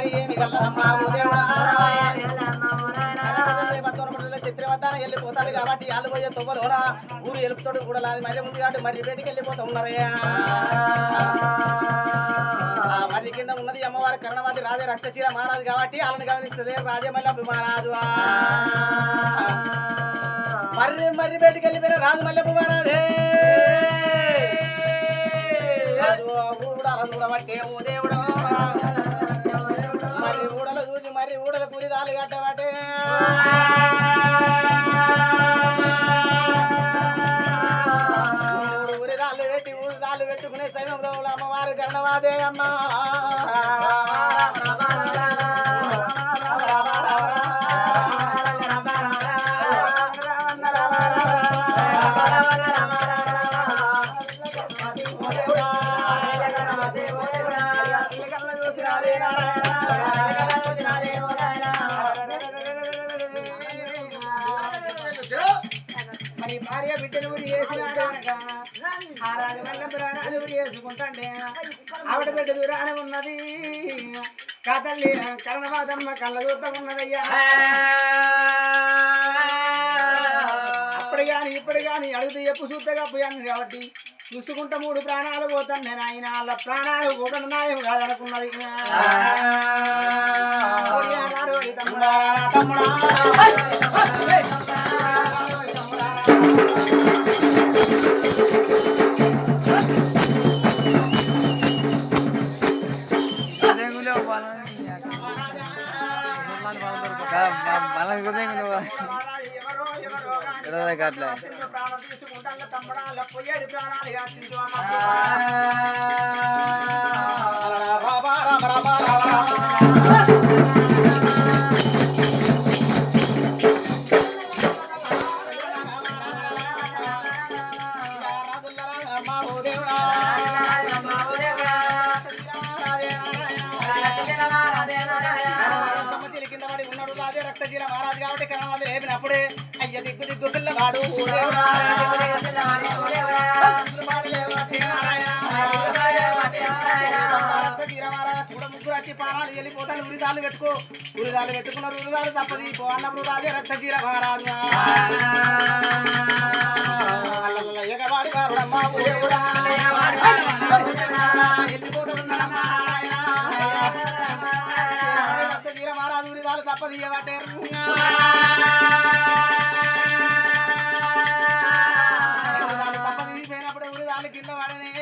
మరి ఏమి కాబట్టి వాళ్ళు పోయే తొవ్వలోన ఊరు వెళ్ళిపోతాడు కూడా లాది మరి ఉంది కాబట్టి మరి బయటికి వెళ్ళిపోతా ఉన్నారయ్యా మరి కింద ఉన్నది అమ్మవారి కర్ణవాది రాజే రక్తశీల మహారాజు కాబట్టి వాళ్ళని గమనిస్తుంది రాజే మల్లెపు మహారాజు మర్రి మర్రి బయటికి వెళ్ళిపోయిన రాజు మల్లెపు మహారాజే రాజు కూడా రాజు కూడా దేవుడు. పెట్టి ఊరిదాళ్ళు పెట్టుకునే సమయంలో అమ్మవారు కర్ణవాదే అమ్మ. మరి భార్య బిడ్డలు ఊరి వేసినాడు ఆ ప్రాణాలు ఆవిడ బిడ్డ దూరాన ఉన్నది. కాతల్లి కరణవాదమ్మ కళ్ళ దూరం ఉన్నదయ్యా. అప్పుడు గాని ఇప్పుడు గాని అడుగుతూ చెప్పు చూద్దగా పోయాను కాబట్టి చూసుకుంటా మూడు ప్రాణాలు పోతాను నేను ఆయన వాళ్ళ ప్రాణాలు కూడా నాయం కాదనుకున్నది. తమ్ముడా, కానీ తమ్ముడా. అలా పోయాడు ప్రాణాలు యాచించు రాదు కాబట్టి కర్ణవాదు లేపినప్పుడే అయ్య దిగ్గు దిగ్గు పిల్లవాడు ఓ వెళ్ళిపోతాను ఉరిదాలు పెట్టుకో ఉరిదాలు పెట్టుకున్నారు ఉరిదాలు తప్పది పో అన్నప్పుడు రాజే రక్త జీర మహారాజు ఉరిదాలు తప్పది కింద పడనే